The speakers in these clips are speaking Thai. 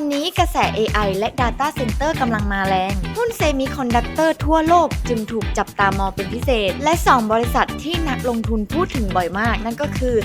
อนนี้กระแส AI และ Data Center กำลังมาแรง หุ้นเซมิคอนดักเตอร์ทั่วโลกจึงถูกจับตามองเป็นพิเศษ และ 2 บริษัทที่นักลงทุนพูดถึงบ่อยมาก นั่นก็คือ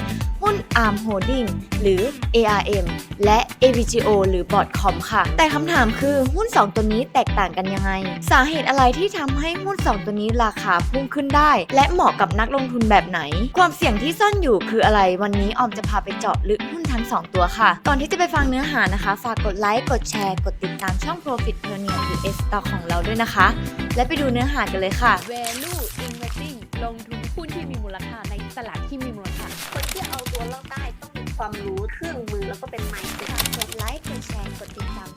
หุ้น ARM Holding หรือ ARM และ AVGO หรือ Broadcom ค่ะ แต่คำถามคือหุ้น 2 ตัวนี้แตกต่างกันยังไง สาเหตุอะไรที่ทำให้หุ้น 2 ตัวนี้ราคาพุ่งขึ้นได้ และเหมาะกับนักลงทุนแบบไหน ความเสี่ยงที่ซ่อนอยู่คืออะไร วันนี้ออมจะพาไปเจาะลึกหุ้นทั้ง 2 ตัวค่ะ ก่อนที่จะไปฟังเนื้อหานะคะ ฝากกดไลค์ กดแชร์ กดติดตามช่อง Profit Pioneer US Stock ของเราด้วยนะคะ และไปดูเนื้อหากันเลยค่ะ value investing ลงทุนหุ้นที่มีมูลค่าในตลาดที่มีมูล ตัวเราได้ต้องมีความรู้เครื่องมือแล้วก็เป็นไมค์กดไลค์กดแชร์กดติดตาม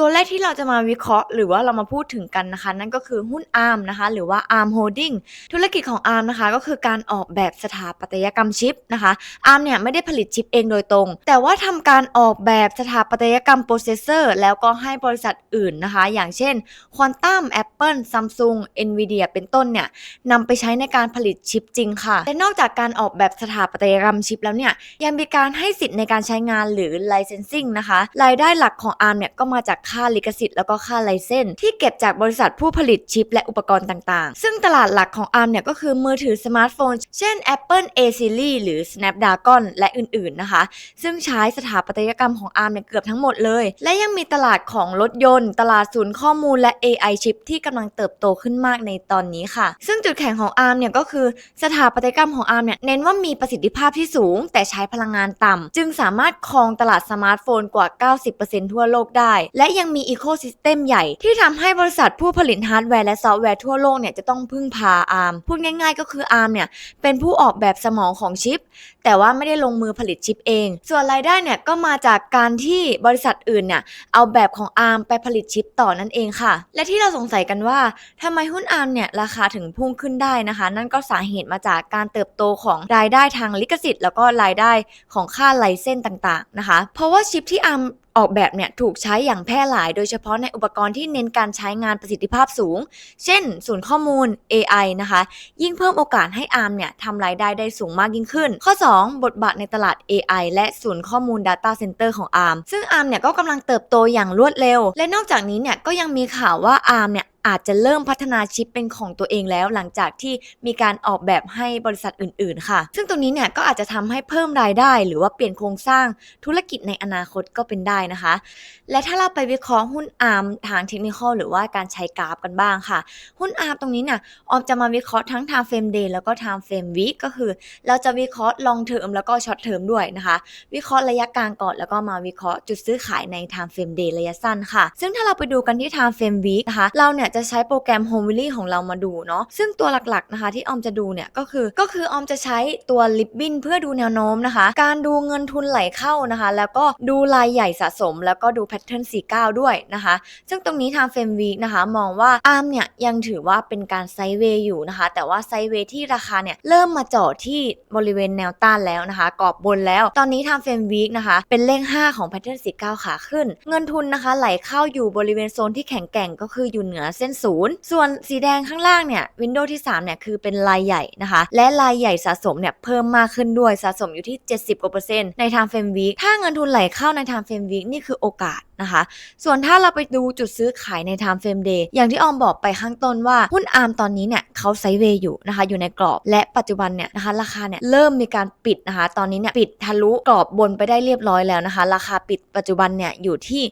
ตัวแรกที่เราจะมาวิเคราะห์หรือว่าเรามาพูดถึงกันนะคะ นั่นก็คือหุ้น ARM นะคะ หรือว่า ARM Holding ธุรกิจของ ARM นะคะ ก็คือการออกแบบสถาปัตยกรรมชิปนะคะ ARM เนี่ยไม่ได้ผลิตชิปเองโดยตรง แต่ว่าทำการออกแบบสถาปัตยกรรมโปรเซสเซอร์แล้วก็ให้บริษัทอื่นนะคะ อย่างเช่น Quantum Apple Samsung Nvidia เป็นต้นเนี่ยนำไปใช้ในการผลิตชิปจริงค่ะและนอกจากการออกแบบสถาปัตยกรรมชิปแล้วเนี่ยยังมีการให้สิทธิ์ในการใช้งานหรือ licensing นะคะรายได้หลักของ ARM เนี่ยก็มาจากค่าลิขสิทธิ์แล้วก็ค่าไลเซนที่เก็บจากบริษัทผู้ผลิตชิปและอุปกรณ์ต่างๆ ซึ่งตลาดหลักของ ARM เนี่ยก็คือมือถือสมาร์ทโฟน เช่น Apple A Series หรือ Snapdragon และอื่นๆนะคะ ซึ่งใช้สถาปัตยกรรมของ ARM เนี่ยเกือบทั้งหมดเลย และยังมีตลาดของรถยนต์ ตลาดศูนย์ข้อมูลและ AI ชิปที่กำลังเติบโตขึ้นมากในตอนนี้ค่ะ ซึ่งจุดแข็งของ ARM เนี่ยก็คือสถาปัตยกรรมของ ARM เนี่ยเน้นว่ามีประสิทธิภาพที่สูง แต่ใช้พลังงานต่ำจึงสามารถครองตลาดสมาร์ทโฟนกว่า 90%ทั่วโลกได้ และยังมีอีโคซิสเต็มใหญ่ที่ทำให้บริษัทผู้ผลิตฮาร์ดแวร์และซอฟต์แวร์ทั่วโลกเนี่ยจะต้องพึ่งพา ARM พูดง่ายๆ ก็คือ ARM เนี่ยเป็นผู้ออกแบบสมองของชิป แต่ว่าไม่ได้ลงมือผลิตชิปเอง ส่วนรายได้เนี่ยก็มาจากการที่บริษัทอื่นเนี่ยเอาแบบของ ARM ไปผลิตชิปต่อนั่นเองค่ะ และที่เราสงสัยกันว่าทำไมหุ้น ARM เนี่ยราคาถึงพุ่งขึ้นได้นะคะ นั่นก็สาเหตุมาจากการเติบโตของรายได้ทางลิขสิทธิ์ แล้วก็รายได้ของค่าไลเส้นต่างๆนะคะ เพราะว่าชิปที่ ARM ออกแบบเนี่ยถูกใช้อย่างแพร่หลายโดยเฉพาะในอุปกรณ์ที่เน้นการใช้งานประสิทธิภาพสูง เช่น ศูนย์ข้อมูล AI นะคะ ยิ่งเพิ่มโอกาสให้ ARM เนี่ยทำรายได้ได้สูงมากยิ่งขึ้น ข้อ 2 บทบาทในตลาด AI และศูนย์ข้อมูล Data Center ของ ARM ซึ่ง ARM เนี่ยก็กำลังเติบโตอย่างรวดเร็ว และนอกจากนี้เนี่ยก็ยังมีข่าวว่า ARM เนี่ย อาจจะเริ่มพัฒนาชิปเป็นของตัวเองแล้ว หลังจากที่มีการออกแบบให้บริษัทอื่น ๆ ค่ะ ซึ่งตรงนี้เนี่ยก็อาจจะทำให้เพิ่มรายได้ หรือว่าเปลี่ยนโครงสร้างธุรกิจในอนาคตก็เป็นได้นะคะ และถ้าเราไปวิเคราะห์หุ้น ARM ทางเทคนิคหรือว่าการใช้กราฟกันบ้างค่ะ หุ้น ARM ตรงนี้เนี่ยออมจะมาวิเคราะห์ทั้ง time frame day แล้วก็ time frame week ก็คือ เราจะวิเคราะห์ long term แล้วก็ short term ด้วยนะคะ วิเคราะห์ระยะกลางก่อนแล้วก็มาวิเคราะห์จุดซื้อขายใน time frame day ระยะสั้นค่ะ ซึ่งถ้าเราไปดูกันที่ time frame week นะคะเราเนี่ยจะจะใช้โปรแกรม Home w i l l y ของเรามาดูเนาะซึ่งตัวหลักๆนะคะที่ออมจะดูเนี่ยก็คือก็คือออมจะใช้ตัว Ribbon เพื่อดูแนวโน้มนะคะ การดูเงินทุนไหลเข้านะคะ แล้วก็ดูรายใหญ่สะสม แล้วก็ดู pattern 49 ด้วยนะคะ ซึ่งตรงนี้ทางเฟรมวีนะคะมองว่าอาร์มเนี่ยยังถือว่าเป็นการไซด์เวย์อยู่นะคะ แต่ว่าไซด์เวย์ที่ราคาเนี่ยเริ่มมาเจาะที่บริเวณแนวต้านแล้วนะคะ กรอบบนแล้ว ตอนนี้ทางเฟมวีนะคะ เป็นเลข 5 ของ pattern 49 ขาขึ้น เงินทุนนะคะไหลเข้าอยู่บริเวณโซนที่แข็งแกร่งก็คืออยู่เหนือเส้นศูนย์ส่วนสีแดงข้างล่างเนี่ยวินโดว์ที่3เนี่ยคือเป็นรายใหญ่นะคะ และรายใหญ่สะสมเนี่ยเพิ่มมากขึ้นด้วยสะสมอยู่ที่ 70กว่าเปอร์เซ็นต์ในทางเฟรมวีถ้าเงินทุนไหลเข้าในทางเฟรมวีนี่คือโอกาสนะคะ ส่วนถ้าเราไปดูจุดซื้อขายใน time frame day อย่างที่ออมบอกไปข้างต้นว่าหุ้นอาร์มตอนนี้เนี่ยเขาไซเวย์อยู่นะคะ อยู่ในกรอบและปัจจุบันเนี่ยนะคะราคาเนี่ยเริ่มมีการปิดนะคะ ตอนนี้เนี่ยปิดทะลุกรอบบนไปได้เรียบร้อยแล้วนะคะ ราคาปิดปัจจุบันเนี่ยอยู่ที่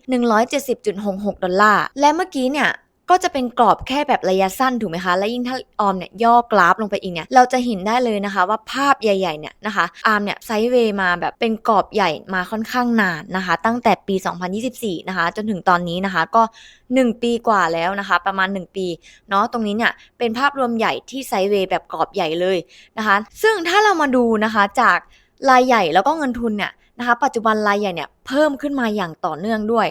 170.66 ดอลลาร์และเมื่อกี้เนี่ย ก็จะเป็นกรอบแค่แบบระยะสั้นถูกไหมคะ และยิ่งถ้าออมเนี่ยย่อกราฟลงไปอีกเนี่ย เราจะเห็นได้เลยนะคะว่าภาพใหญ่ๆเนี่ยนะคะอาร์มเนี่ยไซด์เวย์มาแบบเป็นกรอบใหญ่มาค่อนข้างนานนะคะ ตั้งแต่ปี 2024 นะคะ จนถึงตอนนี้นะคะก็ 1 ปีกว่าแล้วนะคะ ประมาณ 1 ปีเนาะตรงนี้เนี่ยเป็นภาพรวมใหญ่ที่ไซด์เวย์แบบกรอบใหญ่เลยนะคะ ซึ่งถ้าเรามาดูนะคะจากรายใหญ่แล้วก็เงินทุนเนี่ยนะคะ ปัจจุบันรายใหญ่เนี่ย เพิ่มขึ้นมาอย่างต่อเนื่องด้วย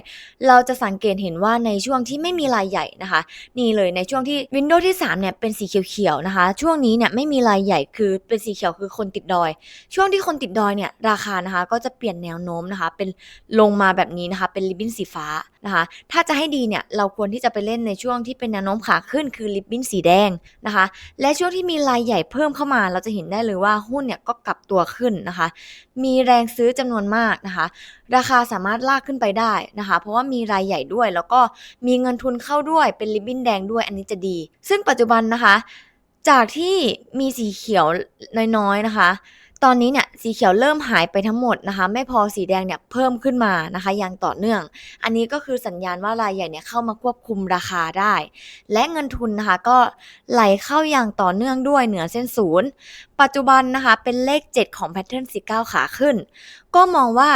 เราจะสังเกตเห็นว่าในช่วงที่ไม่มีรายใหญ่นะคะ นี่เลยในช่วงที่วินโดว์ที่3เนี่ยเป็นสีเขียวๆนะคะ ช่วงนี้เนี่ยไม่มีรายใหญ่คือเป็นสีเขียวคือคนติดดอย ช่วงที่คนติดดอยเนี่ยราคานะคะก็จะเปลี่ยนแนวโน้มนะคะ เป็นลงมาแบบนี้นะคะเป็นริบบิ้นสีฟ้านะคะ ถ้าจะให้ดีเนี่ยเราควรที่จะไปเล่นในช่วงที่เป็นแนวโน้มขาขึ้นคือริบบิ้นสีแดงนะคะ และช่วงที่มีรายใหญ่เพิ่มเข้ามา เราจะเห็นได้เลยว่าหุ้นเนี่ยก็กลับตัวขึ้นนะคะ มีแรงซื้อจำนวนมากนะคะ ราคาสามารถลากขึ้นไปได้นะคะ เพราะว่ามีรายใหญ่ด้วย แล้วก็มีเงินทุนเข้าด้วยเป็นริบบิ้นแดงด้วยอันนี้จะดี ซึ่งปัจจุบันนะคะ จากที่มีสีเขียวน้อยๆนะคะตอนนี้เนี่ยสีเขียวเริ่มหายไปทั้งหมดนะคะ ไม่พอสีแดงเนี่ยเพิ่มขึ้นมานะคะอย่างต่อเนื่อง อันนี้ก็คือสัญญาณว่ารายใหญ่เนี่ยเข้ามาควบคุมราคาได้ และเงินทุนนะคะก็ไหลเข้าอย่างต่อเนื่องด้วยเหนือเส้นศูนย์ปัจจุบันนะคะเป็นเลข 7 ของแพทเทิร์น49ขาขึ้น ก็มองว่า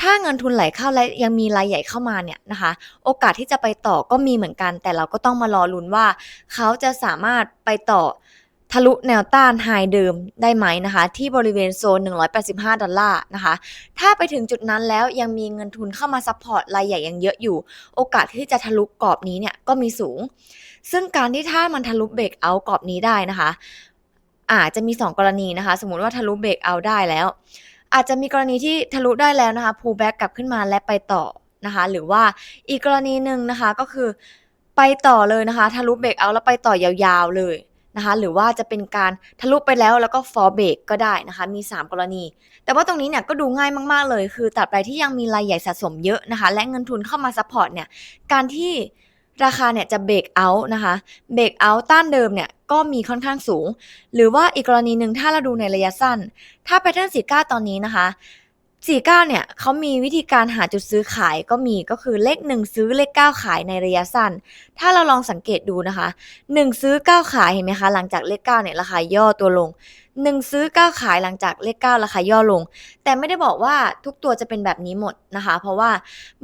ถ้าเงินทุนไหลเข้าและยังมีรายใหญ่เข้ามาเนี่ยนะคะ โอกาสที่จะไปต่อก็มีเหมือนกัน แต่เราก็ต้องมารอลุ้นว่า เขาจะสามารถไปต่อทะลุแนวต้านไฮเดิมได้ไหมนะคะ ที่บริเวณโซน 185 ดอลลาร์นะคะ ถ้าไปถึงจุดนั้นแล้วยังมีเงินทุนเข้ามาซัพพอร์ตรายใหญ่ยังเยอะอยู่ โอกาสที่จะทะลุกรอบนี้เนี่ยก็มีสูง ซึ่งการที่ถ้ามันทะลุเบรกเอากรอบนี้ได้นะคะ อาจจะมี 2 กรณีนะคะ สมมติว่าทะลุเบรกเอาได้แล้ว อาจจะมีกรณีที่ทะลุได้แล้วนะคะ pull back กลับขึ้นมาและไปต่อนะคะ หรือว่าอีกกรณีหนึ่งนะคะก็คือไปต่อเลยนะคะ ทะลุเบรกเอาแล้วไปต่อยาวๆเลยนะคะ หรือว่าจะเป็นการทะลุไปแล้วแล้วก็ for break ก็ได้นะคะ มี 3 กรณี แต่ว่าตรงนี้เนี่ยก็ดูง่ายมากๆเลย คือตราบใดที่ยังมีรายใหญ่สะสมเยอะนะคะ และเงินทุนเข้ามาซัพพอร์ตเนี่ย การที่ ราคาเนี่ยจะเบรกเอาท์นะคะ เบรกเอาท์ต้านเดิมเนี่ยก็มีค่อนข้างสูง หรือว่าอีกกรณีหนึ่งถ้าเราดูในระยะสั้น ถ้า Pattern 49ตอนนี้นะคะ49เนี่ยเขามีวิธีการหาจุดซื้อขายก็มีก็คือเลข1ซื้อเลข9ขายในระยะสั้น ถ้าเราลองสังเกตดูนะคะ1ซื้อ9ขายเห็นไหมคะ หลังจากเลข9เนี่ยราคาย่อตัวลง 1ซื้อ9ขายหลังจากเลข9ราคาย่อลง แต่ไม่ได้บอกว่าทุกตัวจะเป็นแบบนี้หมดนะคะ เพราะว่า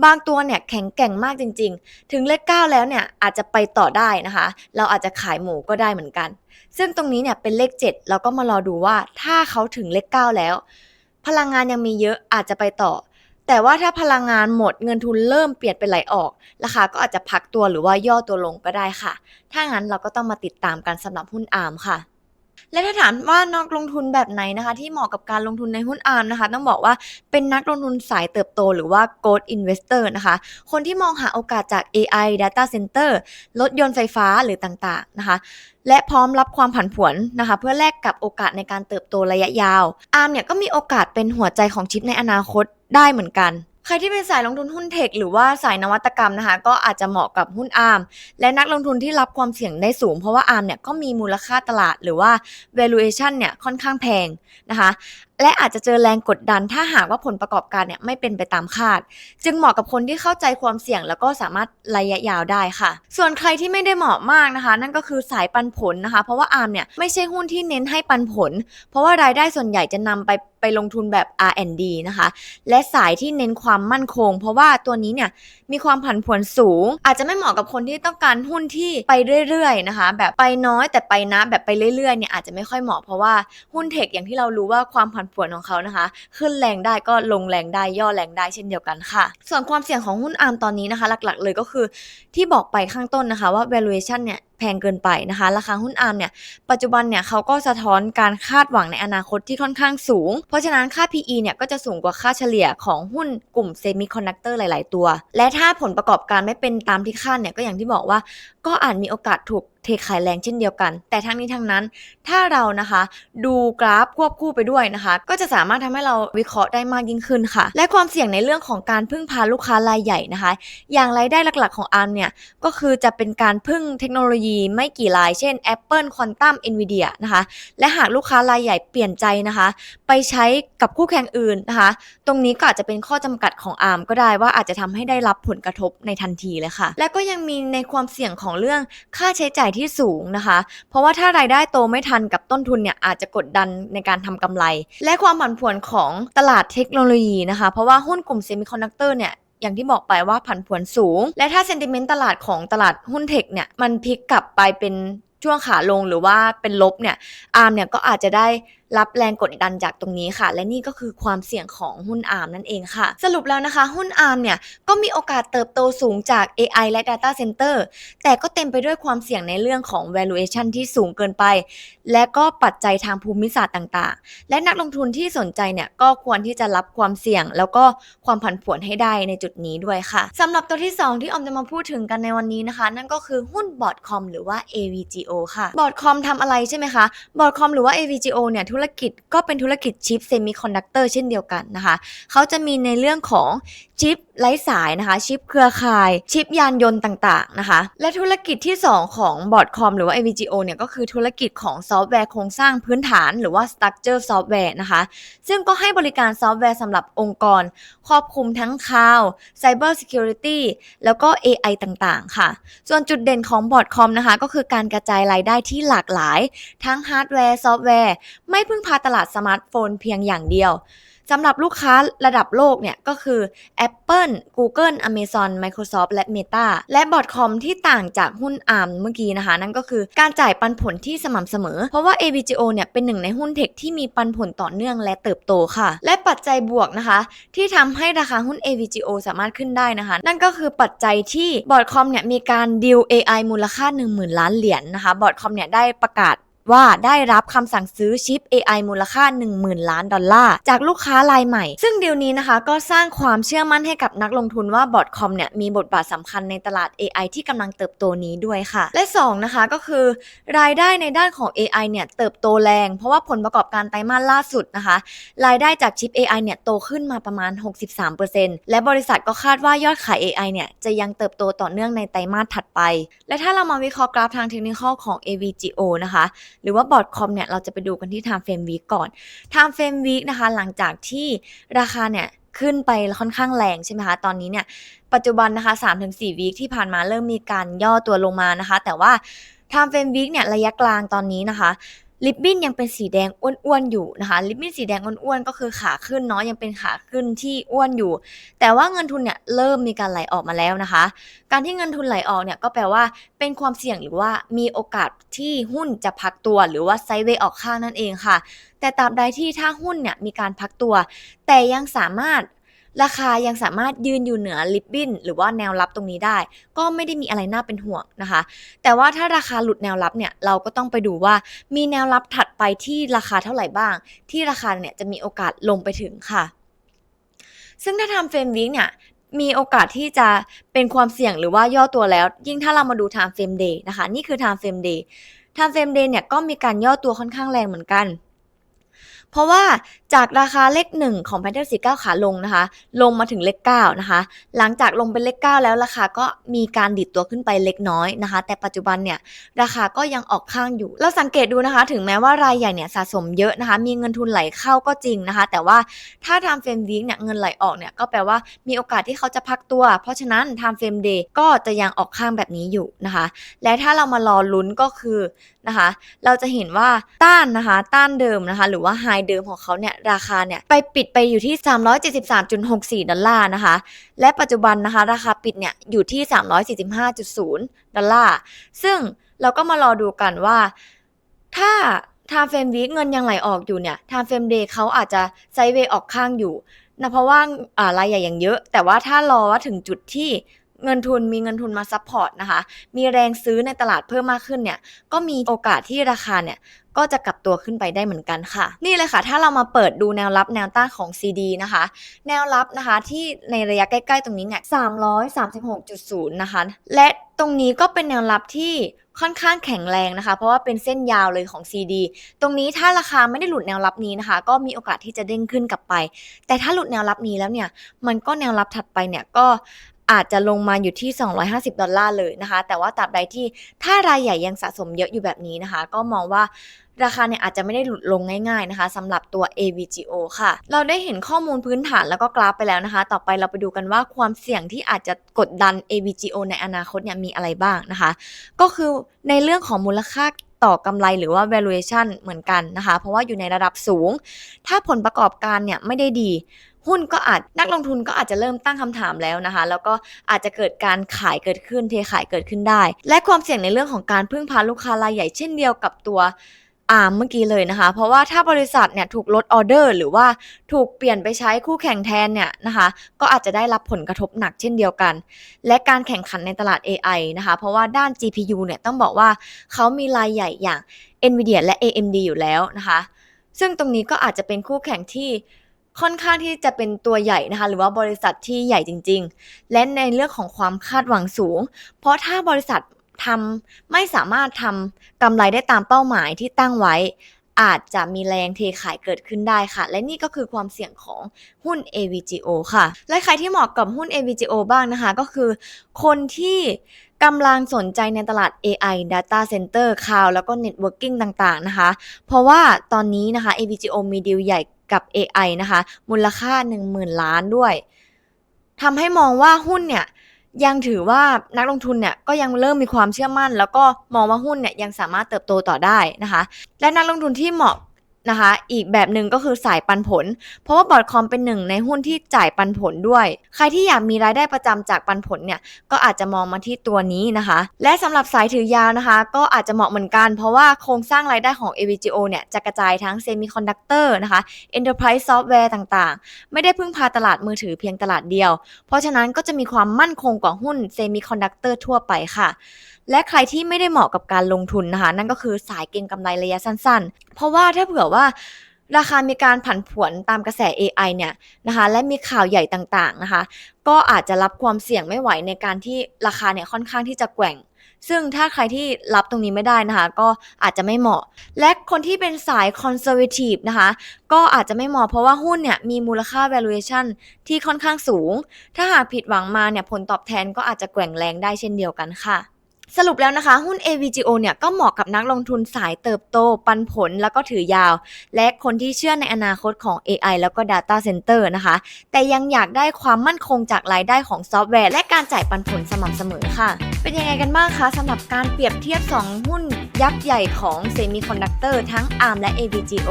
บางตัวเนี่ยแข็งแกร่งมากจริง ๆ ถึงเลข9แล้วเนี่ยอาจจะไปต่อได้นะคะ เราอาจจะขายหมูก็ได้เหมือนกัน ซึ่งตรงนี้เนี่ยเป็นเลข 7 เราก็มารอดูว่าถ้าเขาถึงเลข9แล้ว พลังงานยังมีเยอะอาจจะไปต่อ แต่ว่าถ้าพลังงานหมดเงินทุนเริ่มเปลี่ยนเป็นไหลออก ราคาก็อาจจะพักตัวหรือว่าย่อตัวลงก็ได้ค่ะ ถ้างั้นเราก็ต้องมาติดตามกันสำหรับหุ้นอาร์มค่ะ และถ้าถามว่านักลงทุนแบบไหนนะคะ ที่เหมาะกับการลงทุนในหุ้นอาร์มนะคะ ต้องบอกว่าเป็นนักลงทุนสายเติบโตหรือว่า growth investor นะคะ คนที่มองหาโอกาสจาก AI data center รถยนต์ไฟฟ้าหรือต่างๆนะคะ และพร้อมรับความผันผวนนะคะ เพื่อแลกกับโอกาสในการเติบโตระยะยาวอาร์มเนี่ยก็มีโอกาสเป็นหัวใจของชิปในอนาคตได้เหมือนกัน ใครที่เป็นสายลงทุนหุ้นเทคหรือว่าสายนวัตกรรมนะคะ ก็อาจจะเหมาะกับหุ้นอาร์มและนักลงทุนที่รับความเสี่ยงได้สูง เพราะว่าอาร์มเนี่ยก็มีมูลค่าตลาดหรือว่า valuation เนี่ยค่อนข้างแพงนะคะและอาจจะเจอแรงกดดันถ้าหากว่าผลประกอบการเนี่ยไม่เป็นไปตามคาด จึงเหมาะกับคนที่เข้าใจความเสี่ยงแล้วก็สามารถระยะยาวได้ค่ะ ส่วนใครที่ไม่ได้เหมาะมากนะคะ นั่นก็คือสายปันผลนะคะ เพราะว่าอาร์มเนี่ยไม่ใช่หุ้นที่เน้นให้ปันผล เพราะว่ารายได้ส่วนใหญ่จะนำไปไปลงทุนแบบ R&D นะคะ และสายที่เน้นความมั่นคง เพราะว่าตัวนี้เนี่ยมีความผันผวนสูง อาจจะไม่เหมาะกับคนที่ต้องการหุ้นที่ไปเรื่อยๆนะคะ แบบไปน้อยแต่ไปนะแบบไปเรื่อยๆเนี่ยอาจจะไม่ค่อยเหมาะเพราะว่าหุ้นเทคอย่างที่เรารู้ว่าความผันผวนของเขานะคะ ขึ้นแรงได้ก็ลงแรงได้ย่อแรงได้เช่นเดียวกันค่ะ ส่วนความเสี่ยงของหุ้นอาร์มตอนนี้นะคะ หลักๆ เลยก็คือที่บอกไปข้างต้นนะคะว่า valuation เนี่ย พงเกินไปนะคะ ราคาหุ้นอาร์มเนี่ยปัจจุบันเนี่ยเขาก็สะท้อนการคาดหวังในอนาคตที่ค่อนข้างสูง เพราะฉะนั้นค่า PE เนี่ยก็จะสูงกว่าค่าเฉลี่ยของหุ้นกลุ่มเซมิคอนดักเตอร์หลาย ๆ ตัว และถ้าผลประกอบการไม่เป็นตามที่คาดเนี่ยก็อย่างที่บอกว่า ก็อาจมีโอกาสถูกเทขายแรงเช่นเดียวกัน แต่ทั้งนี้ทั้งนั้น ถ้าเรานะคะดูกราฟควบคู่ไปด้วยนะคะ ก็จะสามารถทำให้เราวิเคราะห์ได้มากยิ่งขึ้นค่ะ และความเสี่ยงในเรื่องของการพึ่งพาลูกค้ารายใหญ่นะคะ อย่างรายได้หลัก ๆ ของอาร์มเนี่ยก็คือจะเป็นการพึ่งเทคโนโลยีไม่กี่ราย เช่น Apple Quantum Nvidia นะคะ และหากลูกค้ารายใหญ่เปลี่ยนใจนะคะ ไปใช้กับคู่แข่งอื่นนะคะ ตรงนี้ก็อาจจะเป็นข้อจำกัดของอาร์มก็ได้ว่าอาจจะทำให้ได้รับผลกระทบในทันทีเลยค่ะ และก็ยังมีในความเสี่ยงของเรื่องค่าใช้จ่ายที่สูงนะคะ เพราะว่าถ้ารายได้โตไม่ทันกับต้นทุนเนี่ยอาจจะกดดันในการทำกำไร และความผันผวนของตลาดเทคโนโลยีนะคะ เพราะว่าหุ้นกลุ่มเซมิคอนดักเตอร์เนี่ย อย่างที่บอกไปว่าผันผวนสูง และถ้าเซนติเมนต์ตลาดของตลาดหุ้นเทคเนี่ยมันพลิกกลับไปเป็นช่วงขาลงหรือว่าเป็นลบเนี่ยอาร์มเนี่ยก็อาจจะได้ รับแรงกดดันจากตรงนี้ค่ะ และนี่ก็คือความเสี่ยงของหุ้นอาร์มนั่นเองค่ะ สรุปแล้วนะคะ หุ้นอาร์มเนี่ยก็มีโอกาสเติบโตสูงจาก AI และ Data Center แต่ก็เต็มไปด้วยความเสี่ยงในเรื่องของ valuation ที่สูงเกินไป และก็ปัจจัยทางภูมิศาสตร์ต่างๆ และนักลงทุนที่สนใจเนี่ยก็ควรที่จะรับความเสี่ยง แล้วก็ความผันผวนให้ได้ในจุดนี้ด้วยค่ะสำหรับตัวที่ 2 ที่ออมจะมาพูดถึงกันในวันนี้นะคะ นั่นก็คือหุ้นบอร์ดคอมหรือว่า AVGO ค่ะบอร์ดคอมทำอะไรใช่ไหมคะบอร์ดคอมหรือว่า AVGO เนี่ยธุรรกิจก็เป็นธุรกิจชิปเซมิคอนดักเตอร์เช่นเดียวกันนะคะ เขาจะมีในเรื่องของชิปไร้สายนะคะชิปเครือข่าย ชิปยานยนต์ต่างๆนะคะ และธุรกิจที่ 2 ของบอร์ดคอมหรือว่า AVGO เนี่ยก็คือธุรกิจของซอฟต์แวร์โครงสร้างพื้นฐานหรือว่า Structure Software นะคะ ซึ่งก็ให้บริการซอฟต์แวร์สำหรับองค์กร ครอบคลุมทั้ง Cloud Cyber Security แล้วก็ AI ต่างๆ ค่ะ ส่วนจุดเด่นของบอร์ดคอมนะคะ ก็คือการกระจายรายได้ที่หลากหลาย ทั้งฮาร์ดแวร์ซอฟต์แวร์ไม่พึ่งพาตลาดสมาร์ทโฟนเพียงอย่างเดียวสำหรับลูกค้าระดับโลกเนี่ยก็คือ Apple Google Amazon Microsoft และ Meta และบอร์ดคอมที่ต่างจากหุ้น ARM เมื่อกี้นะคะ นั่นก็คือการจ่ายปันผลที่สม่ำเสมอ เพราะว่า AVGO เนี่ยเป็นหนึ่งในหุ้นเทคที่มีปันผลต่อเนื่องและเติบโตค่ะ และปัจจัยบวกนะคะ ที่ทำให้ราคาหุ้น AVGO สามารถขึ้นได้นะคะ นั่นก็คือปัจจัยที่บอร์ดคอมเนี่ยมีการดีล AI มูลค่า 10,000 ล้านเหรียญนะคะบอร์ดคอมเนี่ยได้ประกาศ ว่าได้รับคำสั่งซื้อชิป AI มูลค่า 10,000 ล้านดอลลาร์จากลูกค้ารายใหม่ ซึ่งดีลนี้นะคะก็สร้างความเชื่อมั่นให้กับนักลงทุนว่าบอร์ดคอมเนี่ยมีบทบาทสำคัญในตลาด AI ที่กำลังเติบโตนี้ด้วยค่ะ และ 2 นะคะก็คือ รายได้ในด้านของ AI เนี่ยเติบโตแรง เพราะว่าผลประกอบการไตรมาสล่าสุดนะคะ รายได้จากชิป AI เนี่ยโตขึ้นมาประมาณ 63%และบริษัทก็คาดว่ายอดขาย AI เนี่ยจะยังเติบโตต่อเนื่องในไตรมาสถัดไป และถ้าเรามาวิเคราะห์กราฟทางเทคนิคของ AVGO นะคะหรือว่าบอร์ดคอมเนี่ยเราจะไปดูกันที่ time frame week ก่อน time frame week นะคะ หลังจากที่ราคาเนี่ยขึ้นไปค่อนข้างแรงใช่ไหมคะ ตอนนี้เนี่ยปัจจุบันนะคะ 3-4 วีคที่ผ่านมาเริ่มมีการย่อตัวลงมานะคะ แต่ว่า time frame week เนี่ยระยะกลางตอนนี้นะคะ ลิปบิ้นยังเป็นสีแดงอ้วนๆอยู่นะคะ ลิปบิ้นสีแดงอ้วนๆก็คือขาขึ้นเนาะยังเป็นขาขึ้นที่อ้วนอยู่ แต่ว่าเงินทุนเนี่ยเริ่มมีการไหลออกมาแล้วนะคะ การที่เงินทุนไหลออกเนี่ยก็แปลว่าเป็นความเสี่ยงหรือว่ามีโอกาสที่หุ้นจะพักตัวหรือว่าไซด์เวย์ออกข้างนั่นเองค่ะ แต่ตราบใดที่ถ้าหุ้นเนี่ยมีการพักตัว แต่ยังสามารถ ราคายังสามารถยืนอยู่เหนือลิปบินหรือว่าแนวรับตรงนี้ได้ ก็ไม่ได้มีอะไรน่าเป็นห่วงนะคะ แต่ว่าถ้าราคาหลุดแนวรับเนี่ยเราก็ต้องไปดูว่ามีแนวรับถัดไปที่ราคาเท่าไหร่บ้าง ที่ราคาเนี่ยจะมีโอกาสลงไปถึงค่ะ ซึ่งถ้าทำเฟรมวิกเนี่ยมีโอกาสที่จะเป็นความเสี่ยงหรือว่าย่อตัวแล้ว ยิ่งถ้าเรามาดู time frame day นะคะ นี่คือ time frame day time frame day เนี่ยก็มีการย่อตัวค่อนข้างแรงเหมือนกัน เพราะว่าจากราคาเลขหนึ่งของ p a n t e r 49 ขาลงนะคะ ลงมาถึงเลข9นะคะ หลังจากลงเป็นเลข 9 แล้วราคาก็มีการดิดตัวขึ้นไปเล็กน้อยนะคะ แต่ปัจจุบันเนี่ยราคาก็ยังออกข้างอยู่ เราสังเกตดูนะคะ ถึงแม้ว่ารายใหญ่เนี่ยสะสมเยอะนะคะ มีเงินทุนไหลเข้าก็จริงนะคะ แต่ว่าถ้า time frame week เนี่ยเงินไหลออกเนี่ยก็แปลว่ามีโอกาสที่เขาจะพักตัว เพราะฉะนั้น time frame day ก็จะยังออกข้างแบบนี้อยู่นะคะ และถ้าเรามารอลุ้นก็คือนะคะ เราจะเห็นว่าต้านนะคะ ต้านเดิมนะคะ หรือว่าไฮเดิมของเขาเนี่ยราคาเนี่ยไปปิดไปอยู่ที่ 373.64 ดอลลาร์นะคะ และปัจจุบันนะคะ ราคาปิดเนี่ยอยู่ที่ 345.0 ดอลลาร์ ซึ่งเราก็มารอดูกันว่า ถ้า time frame week เงินยังไหลออกอยู่เนี่ย time frame day เขาอาจจะไซเวย์ออกข้างอยู่นะเพราะว่าอ่ารใหญ่อย่างเยอะ แต่ว่าถ้ารอว่าถึงจุดที่ เงินทุนมีเงินทุนมาซัพพอร์ตนะคะ มีแรงซื้อในตลาดเพิ่มมากขึ้นเนี่ย ก็มีโอกาสที่ราคาเนี่ยก็จะกลับตัวขึ้นไปได้เหมือนกันค่ะ นี่เลยค่ะ ถ้าเรามาเปิดดูแนวรับแนวต้านของ CD นะคะ แนวรับนะคะที่ในระยะใกล้ๆตรงนี้เนี่ย336.0 นะคะ และตรงนี้ก็เป็นแนวรับที่ค่อนข้างแข็งแรงนะคะ เพราะว่าเป็นเส้นยาวเลยของ CD ตรงนี้ถ้าราคาไม่ได้หลุดแนวรับนี้นะคะ ก็มีโอกาสที่จะเด้งขึ้นกลับไป แต่ถ้าหลุดแนวรับนี้แล้วเนี่ย มันก็แนวรับถัดไปเนี่ยก็ อาจจะลงมาอยู่ที่ 250 ดอลลาร์เลยนะคะ แต่ว่าตราบใดที่ถ้ารายใหญ่ยังสะสมเยอะอยู่แบบนี้นะคะ ก็มองว่าราคาเนี่ยอาจจะไม่ได้หลุดลงง่ายๆนะคะสำหรับตัว AVGO ค่ะ เราได้เห็นข้อมูลพื้นฐานแล้วก็กราฟไปแล้วนะคะ ต่อไปเราไปดูกันว่าความเสี่ยงที่อาจจะกดดัน AVGO ในอนาคตเนี่ยมีอะไรบ้างนะคะ ก็คือในเรื่องของมูลค่าต่อกำไรหรือว่า valuation เหมือนกันนะคะ เพราะว่าอยู่ในระดับสูง ถ้าผลประกอบการเนี่ยไม่ได้ดี หุ้นก็อาจนักลงทุนก็อาจจะเริ่มตั้งคำถามแล้วนะคะ แล้วก็อาจจะเกิดการขายเกิดขึ้นเทขายเกิดขึ้นได้ และความเสี่ยงในเรื่องของการพึ่งพาลูกค้ารายใหญ่เช่นเดียวกับตัวอาร์มเมื่อกี้เลยนะคะ เพราะว่าถ้าบริษัทเนี่ยถูกลดออเดอร์ หรือว่าถูกเปลี่ยนไปใช้คู่แข่งแทนเนี่ยนะคะ ก็อาจจะได้รับผลกระทบหนักเช่นเดียวกัน และการแข่งขันในตลาด AI นะคะ เพราะว่าด้าน GPU เนี่ยต้องบอกว่าเขามีรายใหญ่อย่าง NVIDIA และ AMD อยู่แล้วนะคะ ซึ่งตรงนี้ก็อาจจะเป็นคู่แข่งที่ ค่อนข้างที่จะเป็นตัวใหญ่นะคะ หรือว่าบริษัทที่ใหญ่จริง ๆ และในเรื่องของความคาดหวังสูง เพราะถ้าบริษัททำไม่สามารถทำกำไรได้ตามเป้าหมายที่ตั้งไว้ อาจจะมีแรงเทขายเกิดขึ้นได้ค่ะ และนี่ก็คือความเสี่ยงของหุ้น AVGO ค่ะ และใครที่เหมาะกับหุ้น AVGO บ้างนะคะ ก็คือ คนที่กำลังสนใจในตลาด AI Data Center Cloud แล้วก็ Networking ต่างๆนะคะ เพราะว่าตอนนี้นะคะ AVGO มีดีลใหญ่ กับ AI นะคะ มูลค่า 10,000 ล้านด้วยทำให้มองว่าหุ้นเนี่ยยังถือว่านักลงทุนเนี่ยก็ยังเริ่มมีความเชื่อมั่น แล้วก็มองว่าหุ้นเนี่ยยังสามารถเติบโตต่อได้นะคะ และนักลงทุนที่เหมาะ นะคะ อีกแบบหนึ่งก็คือสายปันผล เพราะว่าบอร์ดคอมเป็นหนึ่งในหุ้นที่จ่ายปันผลด้วย ใครที่อยากมีรายได้ประจำจากปันผลเนี่ย ก็อาจจะมองมาที่ตัวนี้นะคะ และสำหรับสายถือยาวนะคะ ก็อาจจะเหมาะเหมือนกัน เพราะว่าโครงสร้างรายได้ของ AVGO เนี่ยจะกระจายทั้งเซมิคอนดักเตอร์นะคะ Enterprise Software ต่างๆ ไม่ได้พึ่งพาตลาดมือถือเพียงตลาดเดียว เพราะฉะนั้นก็จะมีความมั่นคงกว่าหุ้นเซมิคอนดักเตอร์ทั่วไปค่ะและใครที่ไม่ได้เหมาะกับการลงทุนนะคะ นั่นก็คือสายเก็งกำไรระยะสั้น ๆ เพราะว่าถ้าเผื่อว่า ราคามีการผันผวนตามกระแส AI เนี่ยนะคะและมีข่าวใหญ่ต่างๆนะคะ ก็อาจจะรับความเสี่ยงไม่ไหวในการที่ราคาเนี่ยค่อนข้างที่จะแกว่งซึ่งถ้าใครที่รับตรงนี้ไม่ได้นะคะ ก็อาจจะไม่เหมาะ และคนที่เป็นสาย conservative นะคะ ก็อาจจะไม่เหมาะเพราะว่าหุ้นเนี่ยมีมูลค่า valuation ที่ค่อนข้างสูง ถ้าหากผิดหวังมาเนี่ยผลตอบแทนก็อาจจะแกว่งแรงได้เช่นเดียวกันค่ะ สรุปแล้วนะคะ หุ้น AVGO เนี่ยก็เหมาะกับนักลงทุนสายเติบโต ปันผลแล้วก็ถือยาว และคนที่เชื่อในอนาคตของ AI แล้วก็ Data Center นะคะ แต่ยังอยากได้ความมั่นคงจากรายได้ของซอฟต์แวร์ และการจ่ายปันผลสม่ำเสมอค่ะ เป็นยังไงกันบ้างคะสำหรับการเปรียบเทียบ 2 หุ้นยักษ์ใหญ่ของ Semiconductor ทั้ง ARM และ AVGO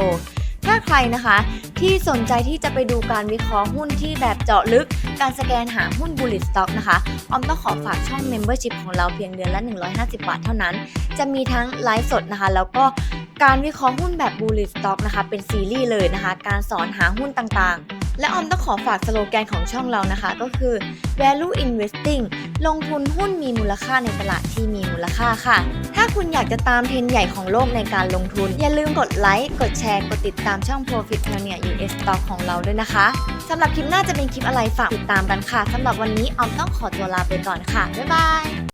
ถ้าใครนะคะที่สนใจที่จะไปดูการวิเคราะห์หุ้นที่แบบเจาะลึก การสแกนหาหุ้น Bullet Stock นะคะ ออมต้องขอฝากช่อง Membership ของเราเพียงเดือนละ 150 บาทเท่านั้น จะมีทั้งไลฟ์สดนะคะ แล้วก็การวิเคราะห์หุ้นแบบ Bullet Stock นะคะ เป็นซีรีส์เลยนะคะ การสอนหาหุ้นต่างๆ และออมต้องขอฝากสโลแกนของช่องเรานะคะ ก็คือ value investing ลงทุนหุ้นมีมูลค่าในตลาดที่มีมูลค่าค่ะ ถ้าคุณอยากจะตามเทรนใหญ่ของโลกในการลงทุน อย่าลืมกดไลค์ กดแชร์ กดติดตามช่อง Profit Pioneer US Stock ของเราด้วยนะคะสำหรับคลิปหน้าจะเป็นคลิปอะไรฝากติดตามกันค่ะสำหรับวันนี้ออมต้องขอตัวลาไปก่อนค่ะ บ๊ายบาย